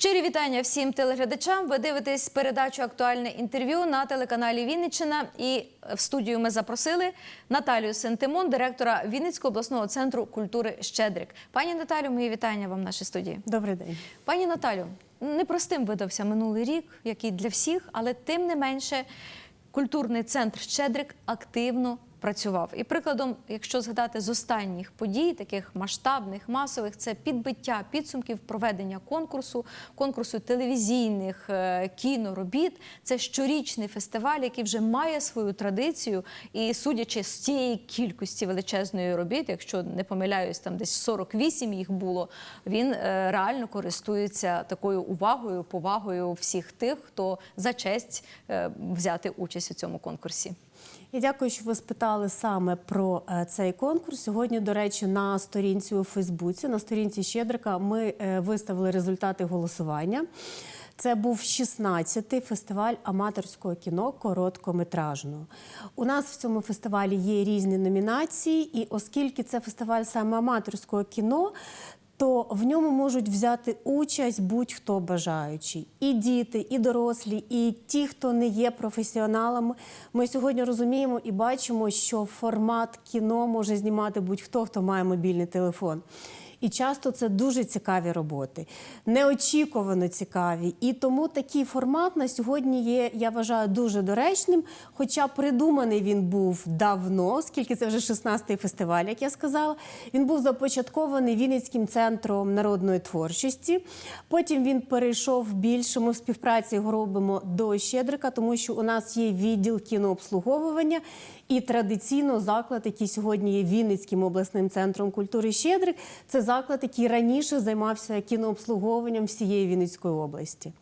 Щирі вітання всім телеглядачам. Ви дивитесь передачу Актуальне інтерв'ю на телеканалі Вінниччина. І в студію ми запросили Наталію Сентимон, директора Вінницького обласного центру культури Щедрик. Пані Наталю, мої вітання вам в нашій студії. Добрий день. Пані Наталю, непростим видався минулий рік, як і для всіх, але тим не менше культурний центр Щедрик активно працював. І прикладом, якщо згадати з останніх подій, таких масштабних, масових, це підбиття підсумків проведення конкурсу, конкурсу телевізійних е, кіноробіт. Це щорічний фестиваль, який вже має свою традицію. І судячи з цієї кількості величезної робіт, якщо не помиляюсь, там десь 48 їх було. Він е, реально користується такою увагою, повагою всіх тих, хто за честь е, взяти участь у цьому конкурсі. Я дякую, що ви спитали саме про е, цей конкурс. Сьогодні, до речі, на сторінці у Фейсбуці, на сторінці Щедрика, ми е, виставили результати голосування. Це був 16-й фестиваль аматорського кіно короткометражного. У нас в цьому фестивалі є різні номінації, і оскільки це фестиваль саме аматорського кіно, то в ньому можуть взяти участь будь-хто бажаючий. І діти, і дорослі, і ті, хто не є професіоналами. Ми сьогодні розуміємо і бачимо, що формат кіно може знімати будь-хто, хто має мобільний телефон. І часто це дуже цікаві роботи, неочікувано цікаві. І тому такий формат на сьогодні є, я вважаю, дуже доречним. Хоча придуманий він був давно, оскільки це вже 16-й фестиваль, як я сказала. Він був започаткований Вінницьким центром народної творчості. Потім він перейшов більше. Ми в співпраці його робимо до Щедрика, тому що у нас є відділ кінообслуговування. І традиційно заклад, який сьогодні є Вінницьким обласним центром культури Щедрик, це заклад, який раніше займався кінообслуговуванням всієї Вінницької області.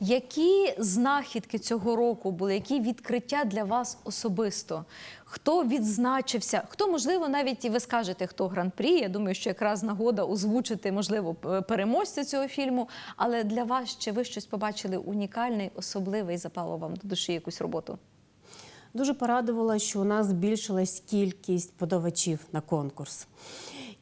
Які знахідки цього року були? Які відкриття для вас особисто? Хто відзначився? Хто, можливо, навіть і ви скажете, хто гран-прі? Я думаю, що якраз нагода озвучити, можливо, переможця цього фільму. Але для вас чи ви щось побачили унікальний, особливий, запало вам до душі якусь роботу? Дуже порадувало, що у нас збільшилась кількість подавачів на конкурс.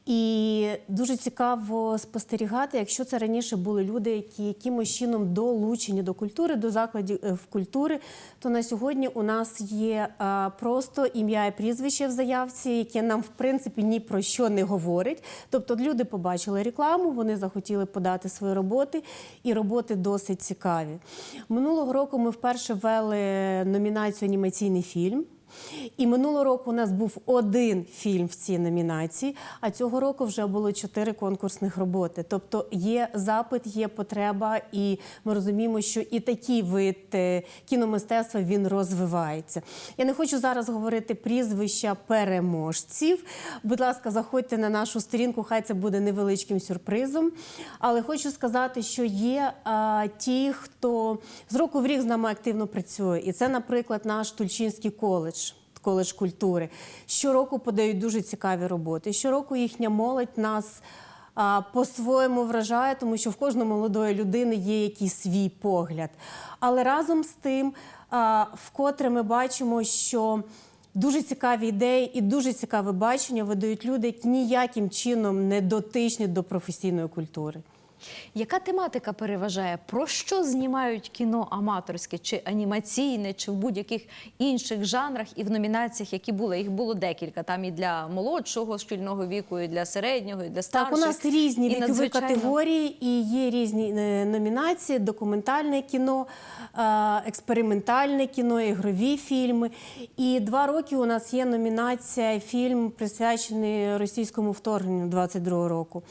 І дуже цікаво спостерігати, якщо це раніше були люди, які якимось чином долучені до культури, до закладів е, культури, то на сьогодні у нас є а, просто ім'я і прізвище в заявці, яке нам в принципі ні про що не говорить. Тобто люди побачили рекламу, вони захотіли подати свої роботи, і роботи досить цікаві. Минулого року ми вперше ввели номінацію анімаційний фільм. І минулого року у нас був один фільм в цій номінації, а цього року вже було чотири конкурсних роботи. Тобто є запит, є потреба, і ми розуміємо, що і такий вид кіномистецтва він розвивається. Я не хочу зараз говорити прізвища переможців. Будь ласка, заходьте на нашу сторінку, хай це буде невеличким сюрпризом. Але хочу сказати, що є а, ті, хто з року в рік з нами активно працює. І це, наприклад, наш Тульчинський коледж. Коледж культури щороку подають дуже цікаві роботи. Щороку їхня молодь нас по-своєму вражає, тому що в кожної молодої людини є якийсь свій погляд. Але разом з тим, вкотре ми бачимо, що Дуже цікаві ідеї і дуже цікаве бачення видають люди, які ніяким чином не дотичні до професійної культури. Яка тематика переважає? Про що знімають кіно аматорське, чи анімаційне, чи в будь-яких інших жанрах і в номінаціях, які були? Їх було декілька. Там і для молодшого шкільного віку, і для середнього, і для старших. Так, у нас різні І вікові надзвичайно- категорії і є різні е, номінації: документальне кіно, е, експериментальне кіно, ігрові фільми. І два роки у нас є номінація фільм, присвячений російському вторгненню 22 року.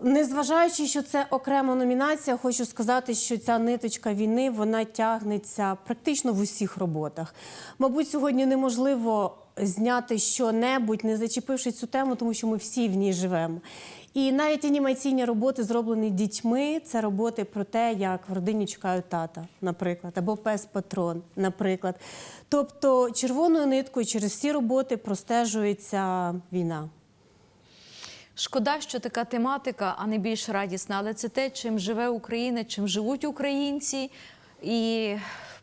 Незважаючи, що це окрема номінація, хочу сказати, що ця ниточка війни вона тягнеться практично в усіх роботах. Мабуть, сьогодні неможливо зняти що-небудь, не зачепивши цю тему, тому що ми всі в ній живемо. І навіть анімаційні роботи, зроблені дітьми, це роботи про те, як в родині чекають тата, наприклад, або пес патрон, наприклад. Тобто, червоною ниткою через всі роботи простежується війна. Шкода, що така тематика, а не більш радісна, але це те, чим живе Україна, чим живуть українці. І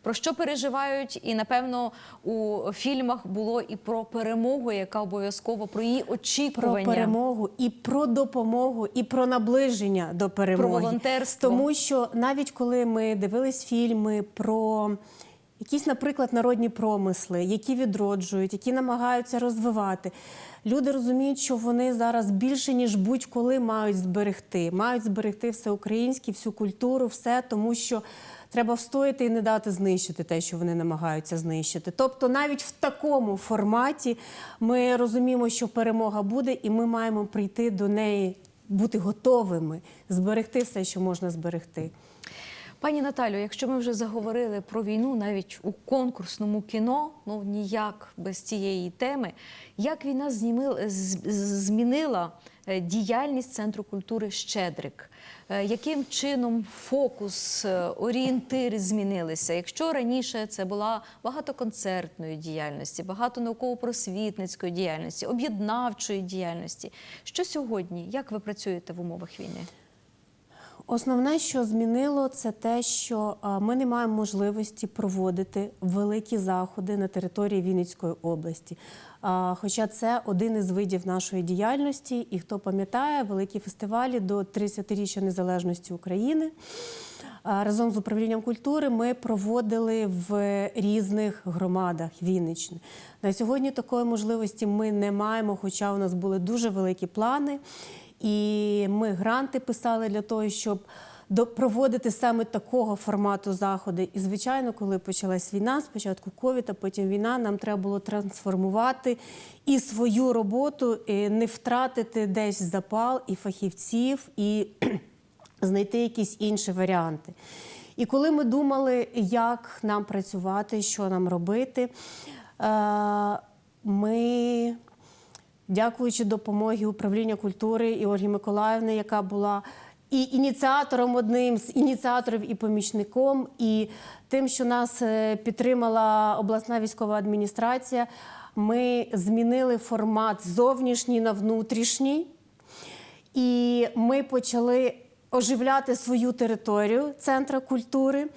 про що переживають, і напевно у фільмах було і про перемогу, яка обов'язково про її Про очікування. перемогу і про допомогу, і про наближення до перемоги. Про волонтерство. Тому що навіть коли ми дивились фільми про якісь, наприклад, народні промисли, які відроджують, які намагаються розвивати, люди розуміють, що вони зараз більше ніж будь-коли мають зберегти, мають зберегти все українське, всю культуру, все, тому що. Треба встояти і не дати знищити те, що вони намагаються знищити. Тобто, навіть в такому форматі ми розуміємо, що перемога буде, і ми маємо прийти до неї, бути готовими, зберегти все, що можна зберегти. Пані Наталю, якщо ми вже заговорили про війну навіть у конкурсному кіно, ну ніяк без цієї теми, як війна знімил- з- з- змінила е, діяльність Центру культури Щедрик? Е, Яким чином фокус, е, орієнтири змінилися? Якщо раніше це була багато концертної діяльності, багато науково-просвітницької діяльності, об'єднавчої діяльності, що сьогодні? Як ви працюєте в умовах війни? Основне, що змінило, це те, що ми не маємо можливості проводити великі заходи на території Вінницької області. Хоча це один із видів нашої діяльності, і хто пам'ятає, великі фестивалі до 30-річчя незалежності України. Разом з управлінням культури ми проводили в різних громадах Вінниччини. На сьогодні такої можливості ми не маємо, хоча у нас були дуже великі плани. І ми гранти писали для того, щоб проводити саме такого формату заходи. І, звичайно, коли почалась війна, спочатку ковід, а потім війна, нам треба було трансформувати і свою роботу, і не втратити десь запал і фахівців, і знайти якісь інші варіанти. І коли ми думали, як нам працювати, що нам робити, е, ми дякуючи допомогі управління культури і Ольги Миколаївни, яка була і ініціатором одним з ініціаторів і помічником, і тим, що нас е, підтримала обласна військова адміністрація, ми змінили формат зовнішній на внутрішній. І ми почали оживляти свою територію центра культури,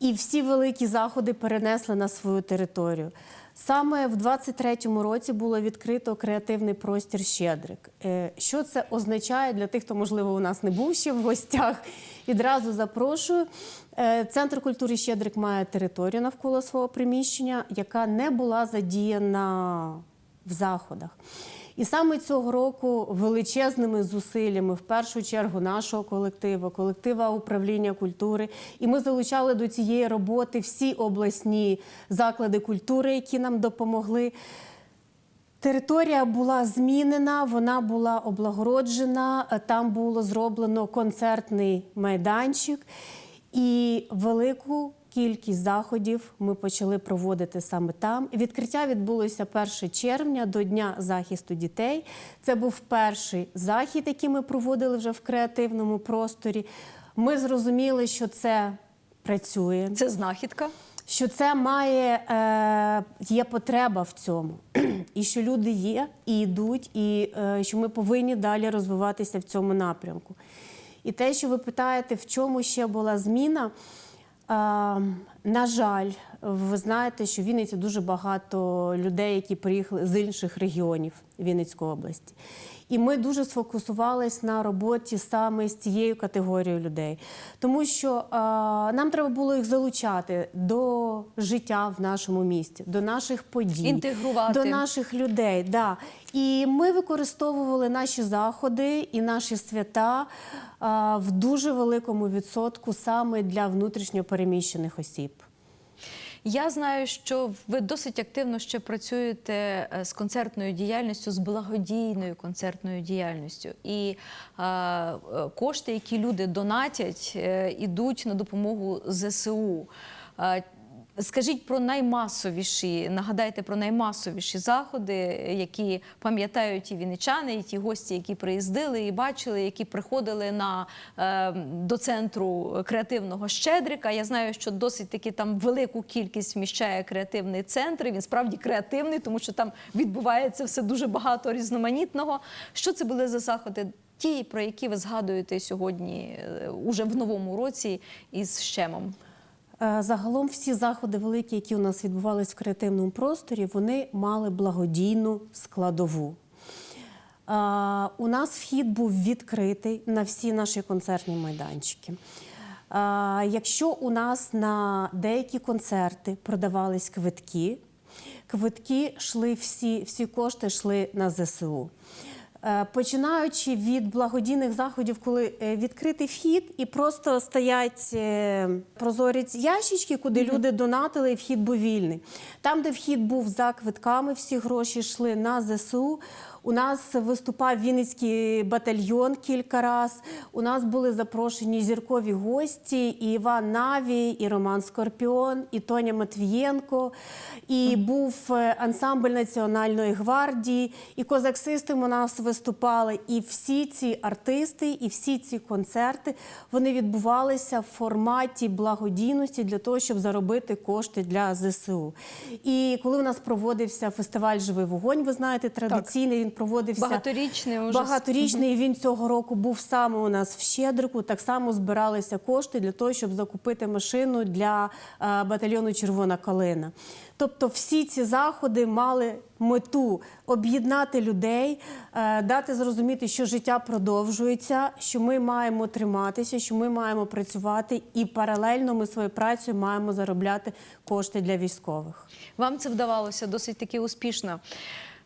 і всі великі заходи перенесли на свою територію. Саме в 23-му році було відкрито креативний простір Щедрик. Е, Що це означає для тих, хто, можливо, у нас не був ще в гостях? Відразу запрошую. Е, Центр культури Щедрик має територію навколо свого приміщення, яка не була задіяна в заходах. І саме цього року величезними зусиллями, в першу чергу, нашого колективу, колектива управління культури, і ми залучали до цієї роботи всі обласні заклади культури, які нам допомогли. Територія була змінена, вона була облагороджена. Там було зроблено концертний майданчик, і велику кількість заходів ми почали проводити саме там. Відкриття відбулося 1 червня до Дня захисту дітей. Це був перший захід, який ми проводили вже в креативному просторі. Ми зрозуміли, що це працює Це знахідка. що це має е, є потреба в цьому, і що люди є і йдуть, і е, що ми повинні далі розвиватися в цьому напрямку. І те, що ви питаєте, в чому ще була зміна. Е, на жаль, ви знаєте, що в Вінниці дуже багато людей, які приїхали з інших регіонів Вінницької області. І ми дуже сфокусувались на роботі саме з цією категорією людей, тому що е, нам треба було їх залучати до життя в нашому місті, до наших подій, Інтегрувати. до наших людей. Да. І ми використовували наші заходи і наші свята е, в дуже великому відсотку саме для внутрішньо переміщених осіб. Я знаю, що ви досить активно ще працюєте е, з концертною діяльністю, з благодійною концертною діяльністю. І е, е, кошти, які люди донатять, е, ідуть на допомогу ЗСУ. Скажіть про наймасовіші, нагадайте про наймасовіші заходи, які пам'ятають і вінничани, і ті гості, які приїздили і бачили, які приходили на, е, до центру креативного щедрика. Я знаю, що досить таки там велику кількість вміщає креативний центр. Він справді креативний, тому що там відбувається все дуже багато різноманітного. Що це були за заходи? Ті, про які ви згадуєте сьогодні е, уже в новому році із щемом? Е, Загалом всі заходи великі, які у нас відбувалися в креативному просторі, вони мали благодійну складову. Е, У нас вхід був відкритий на всі наші концертні майданчики. Е, Якщо у нас на деякі концерти продавались квитки, квитки йшли всі, всі кошти йшли на ЗСУ. Е, Починаючи від благодійних заходів, коли е, відкритий вхід і просто стоять е, прозорі ящички, куди люди донатили, і вхід був вільний. Там, де вхід був за квитками, всі гроші йшли на ЗСУ. У нас виступав Вінницький батальйон кілька раз. У нас були запрошені зіркові гості: і Іван Навій, і Роман Скорпіон, і Тоня Матвієнко, і був е, ансамбль Національної гвардії, і Козак Систем у нас виступали. І всі ці артисти, і всі ці концерти вони відбувалися в форматі благодійності для того, щоб заробити кошти для ЗСУ. І коли у нас проводився фестиваль Живий вогонь, ви знаєте, традиційний він проводився Багаторічний уже. багаторічний. і Він цього року був саме у нас в Щедрику. Так само збиралися кошти для того, щоб закупити машину для е, батальйону Червона калина. Тобто, всі ці заходи мали мету об'єднати людей, е, дати зрозуміти, що життя продовжується, що ми маємо триматися, що ми маємо працювати, і паралельно ми своєю працею маємо заробляти кошти для військових. Вам це вдавалося досить таки успішно.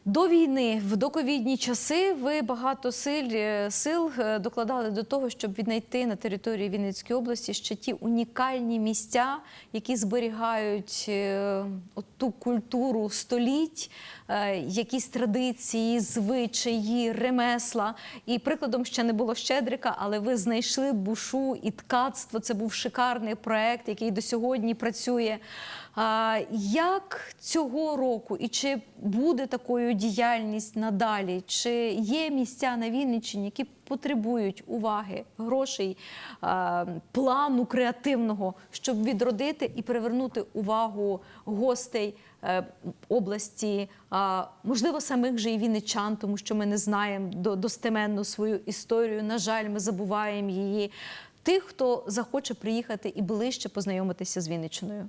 До війни, в доковідні часи, ви багато сил, е, сил е, докладали до того, щоб віднайти на території Вінницької області ще ті унікальні місця, які зберігають е, ту культуру століть, якісь традиції, звичаї, ремесла. І прикладом ще не було Щедрика, але ви знайшли бушу і ткацтво. Це був шикарний проект, який до сьогодні працює. Як цього року і чи буде такою діяльність надалі? Чи є місця на Вінниччині, які потребують уваги, грошей, плану креативного, щоб відродити і привернути увагу гостей е, області, можливо, самих же і вінничан, тому що ми не знаємо до- достеменно свою історію. На жаль, ми забуваємо її. Тих, хто захоче приїхати і ближче познайомитися з Вінниччиною.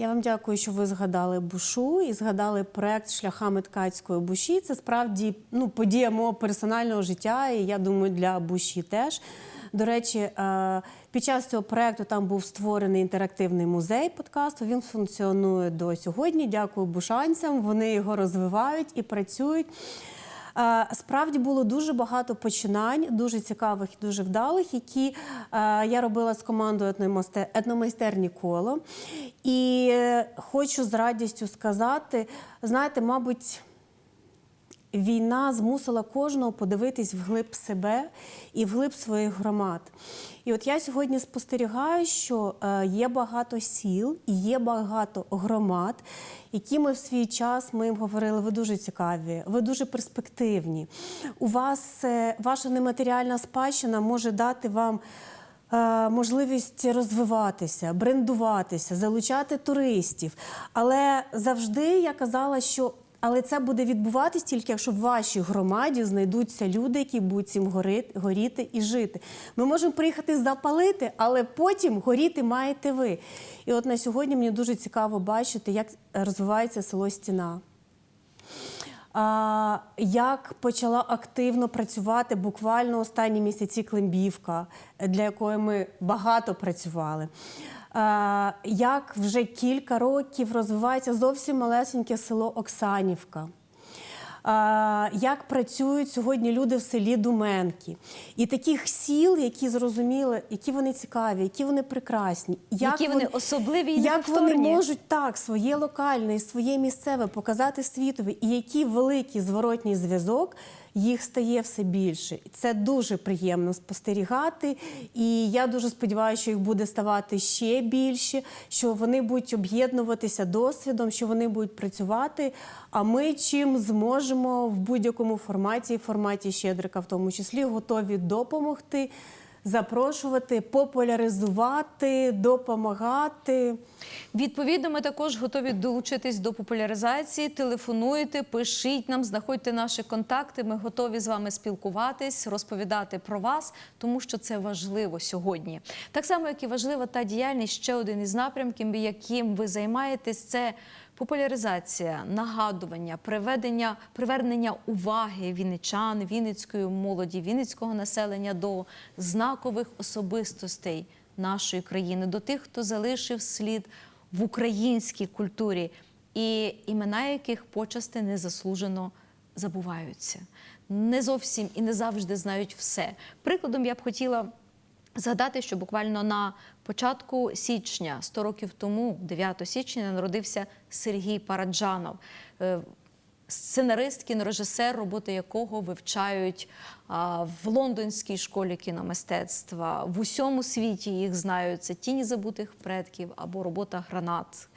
Я вам дякую, що ви згадали бушу і згадали проект шляхами ткацької буші. Це справді ну, подія мого персонального життя, і я думаю, для буші теж. До речі, е, під час цього проекту там був створений інтерактивний музей подкасту. Він функціонує до сьогодні. Дякую бушанцям. Вони його розвивають і працюють. Е, Справді було дуже багато починань, дуже цікавих і дуже вдалих, які е, я робила з командою «Етномасте- етномайстерні коло. І е, хочу з радістю сказати: знаєте, мабуть, Війна змусила кожного подивитись вглиб себе і вглиб своїх громад. І от я сьогодні спостерігаю, що е, є багато сіл і є багато громад, які ми в свій час ми їм говорили, ви дуже цікаві, ви дуже перспективні. У вас е, ваша нематеріальна спадщина може дати вам. е, Можливість розвиватися, брендуватися, залучати туристів. Але завжди я казала, що але це буде відбуватись тільки якщо в вашій громаді знайдуться люди, які будуть цим горити, горіти і жити. Ми можемо приїхати запалити, але потім горіти маєте ви. І от на сьогодні мені дуже цікаво бачити, як розвивається село Стіна. А, як почала активно працювати буквально останні місяці Климбівка, для якої ми багато працювали. А, як вже кілька років розвивається зовсім малесеньке село Оксанівка. Як працюють сьогодні люди в селі Думенки, і таких сіл, які зрозуміли, які вони цікаві, які вони прекрасні, Які вони особливі і як вони можуть так своє локальне і своє місцеве показати світові, і який великий зворотній зв'язок їх стає все більше. І Це дуже приємно спостерігати. І я дуже сподіваюся, що їх буде ставати ще більше, що вони будуть об'єднуватися досвідом, що вони будуть працювати. А ми чим зможемо в будь-якому форматі, форматі Щедрика, в тому числі, готові допомогти. Запрошувати, популяризувати, допомагати. Відповідно, ми також готові долучитись до популяризації. Телефонуйте, пишіть нам, знаходьте наші контакти. Ми готові з вами спілкуватись, розповідати про вас, тому що це важливо сьогодні. Так само, як і важлива та діяльність, ще один із напрямків, яким ви займаєтесь, це. Популяризація, нагадування, приведення, привернення уваги вінничан, вінницької молоді, вінницького населення до знакових особистостей нашої країни, до тих, хто залишив слід в українській культурі, і імена яких почасти незаслужено забуваються. Не зовсім і не завжди знають все. Прикладом я б хотіла згадати, що буквально на початку січня, 100 років тому, 9 січня, народився Сергій Параджанов. Е, Сценарист, кінорежисер, роботи якого вивчають в лондонській школі кіномистецтва. В усьому світі їх знають. Це тіні забутих предків або робота гранат.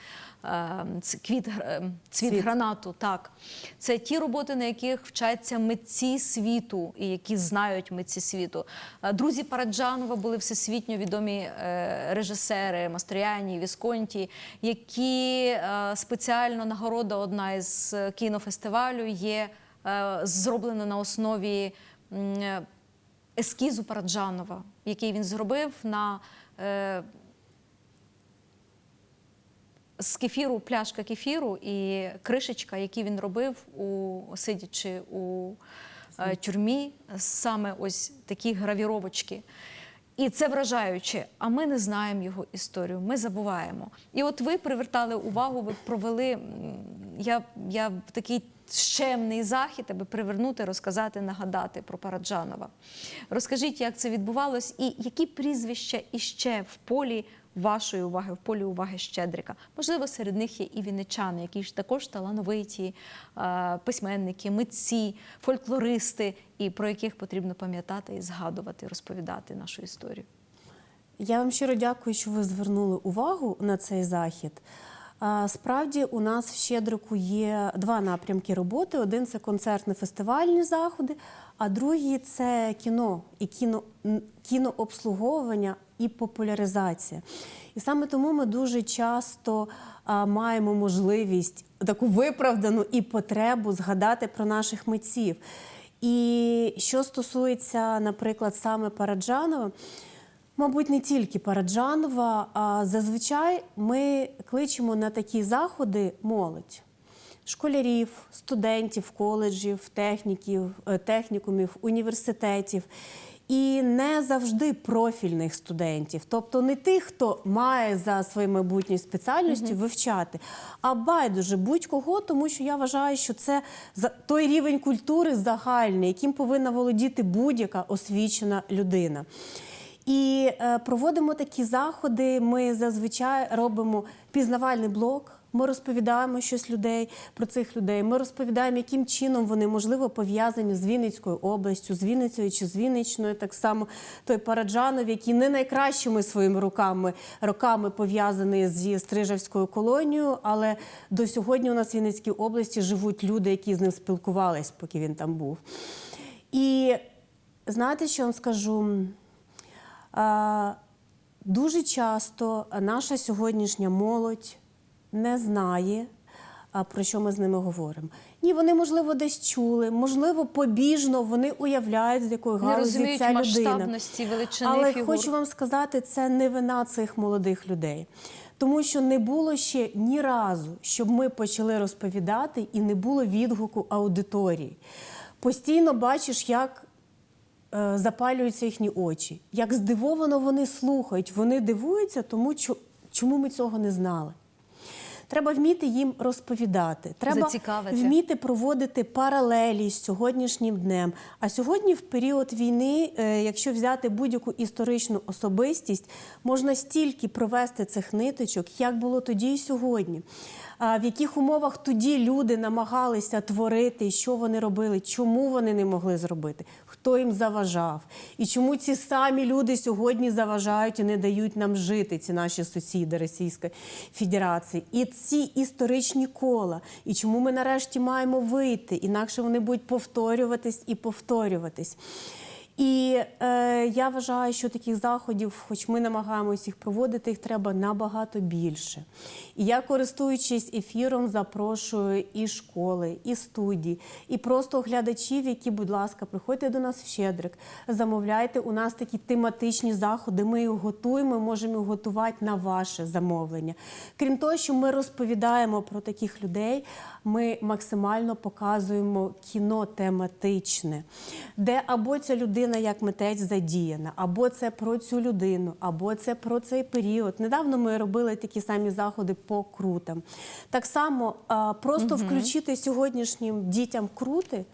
Е, Квіт, е, цвіт Цвіт. гранату. Так, це ті роботи, на яких вчаться митці світу і які знають митці світу. Е, Друзі Параджанова були всесвітньо відомі е, режисери Мастріані, Вісконті, які е, спеціально нагорода одна із кінофестивалю є зроблена на основі ескізу Параджанова, який він зробив на. З кефіру, пляшка кефіру і кришечка, які він робив, у, сидячи у е, тюрмі, саме ось такі гравіровочки. І це вражаюче. А ми не знаємо його історію, ми забуваємо. І от ви привертали увагу, ви провели я, я такий щемний захід, аби привернути, розказати, нагадати про Параджанова. Розкажіть, як це відбувалось, і які прізвища іще в полі вашої уваги, в полі уваги Щедрика. Можливо, серед них є і вінничани, які ж також талановиті е, письменники, митці, фольклористи, і про яких потрібно пам'ятати і згадувати, розповідати нашу історію. Я вам щиро дякую, що ви звернули увагу на цей захід. Справді, у нас в Щедрику є два напрямки роботи: один це концертно-фестивальні заходи, а другий це кіно і кіно, кінообслуговування і популяризація. І саме тому ми дуже часто а, маємо можливість таку виправдану і потребу згадати про наших митців. І що стосується, наприклад, саме Параджанова, Мабуть, не тільки Параджанова, а зазвичай ми кличемо на такі заходи молодь. Школярів, студентів, коледжів, техніків, е, технікумів, університетів. І не завжди профільних студентів, тобто не тих, хто має за своєю майбутньою спеціальністю вивчати, а байдуже будь-кого, тому що я вважаю, що це за- той рівень культури загальний, яким повинна володіти будь-яка освічена людина. І е, проводимо такі заходи. Ми зазвичай робимо пізнавальний блок. Ми розповідаємо щось людей про цих людей. Ми розповідаємо, яким чином вони можливо пов'язані з Вінницькою областю, з Вінницею чи з Вінничною. Так само той Параджанов, який не найкращими своїми руками роками пов'язаний зі Стрижавською колонією, але до сьогодні у нас в Вінницькій області живуть люди, які з ним спілкувались, поки він там був. І знаєте, що вам скажу? Дуже часто наша сьогоднішня молодь не знає, про що ми з ними говоримо. Ні, вони, можливо, десь чули, можливо, побіжно вони уявляють, з якої галузі ця людина. Але фігур. хочу вам сказати, це не вина цих молодих людей. Тому що не було ще ні разу, щоб ми почали розповідати, і не було відгуку аудиторії. Постійно бачиш, як е, запалюються їхні очі, як здивовано вони слухають. Вони дивуються, тому чому ми цього не знали. Треба вміти їм розповідати. Треба Зацікавити. вміти проводити паралелі з сьогоднішнім днем. А сьогодні, в період війни, е, якщо взяти будь-яку історичну особистість, можна стільки провести цих ниточок, як було тоді і сьогодні. В яких умовах тоді люди намагалися творити, що вони робили, чому вони не могли зробити, хто їм заважав, і чому ці самі люди сьогодні заважають і не дають нам жити, ці наші сусіди Російської Федерації, і ці історичні кола, і чому ми нарешті маємо вийти, інакше вони будуть повторюватись і повторюватись. І е, я вважаю, що таких заходів, хоч ми намагаємося їх проводити, їх треба набагато більше. І я, користуючись ефіром, запрошую і школи, і студії, і просто глядачів, які, будь ласка, приходьте до нас в Щедрик, замовляйте. У нас такі тематичні заходи. Ми їх готуємо, можемо їх готувати на ваше замовлення. Крім того, що ми розповідаємо про таких людей, ми максимально показуємо кіно тематичне, де або ця людина як митець задіяна, або це про цю людину, або це про цей період. Недавно ми робили такі самі заходи по крутам. Так само просто включити сьогоднішнім дітям крути,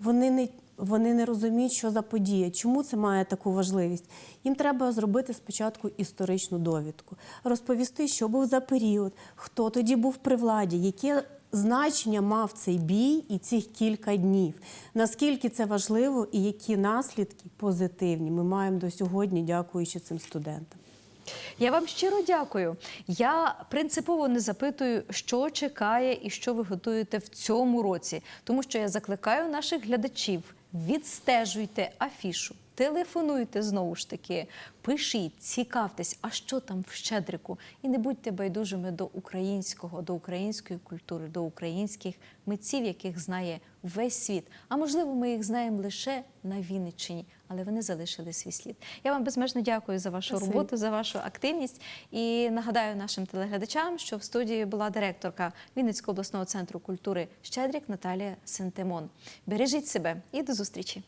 вони не. Вони не розуміють, що за подія, чому це має таку важливість. Їм треба зробити спочатку історичну довідку, розповісти, що був за період, хто тоді був при владі, яке значення мав цей бій і цих кілька днів, наскільки це важливо і які наслідки позитивні ми маємо до сьогодні, дякуючи цим студентам. Я вам щиро дякую. Я принципово не запитую, що чекає і що ви готуєте в цьому році, тому що я закликаю наших глядачів: відстежуйте афішу. Телефонуйте знову ж таки, пишіть, цікавтесь, а що там в Щедрику, і не будьте байдужими до українського, до української культури, до українських митців, яких знає весь світ. А можливо, ми їх знаємо лише на Вінниччині, але вони залишили свій слід. Я вам безмежно дякую за вашу Спасибо. роботу, за вашу активність. І нагадаю нашим телеглядачам, що в студії була директорка Вінницького обласного центру культури Щедрік Наталія Сентимон. Бережіть себе і до зустрічі.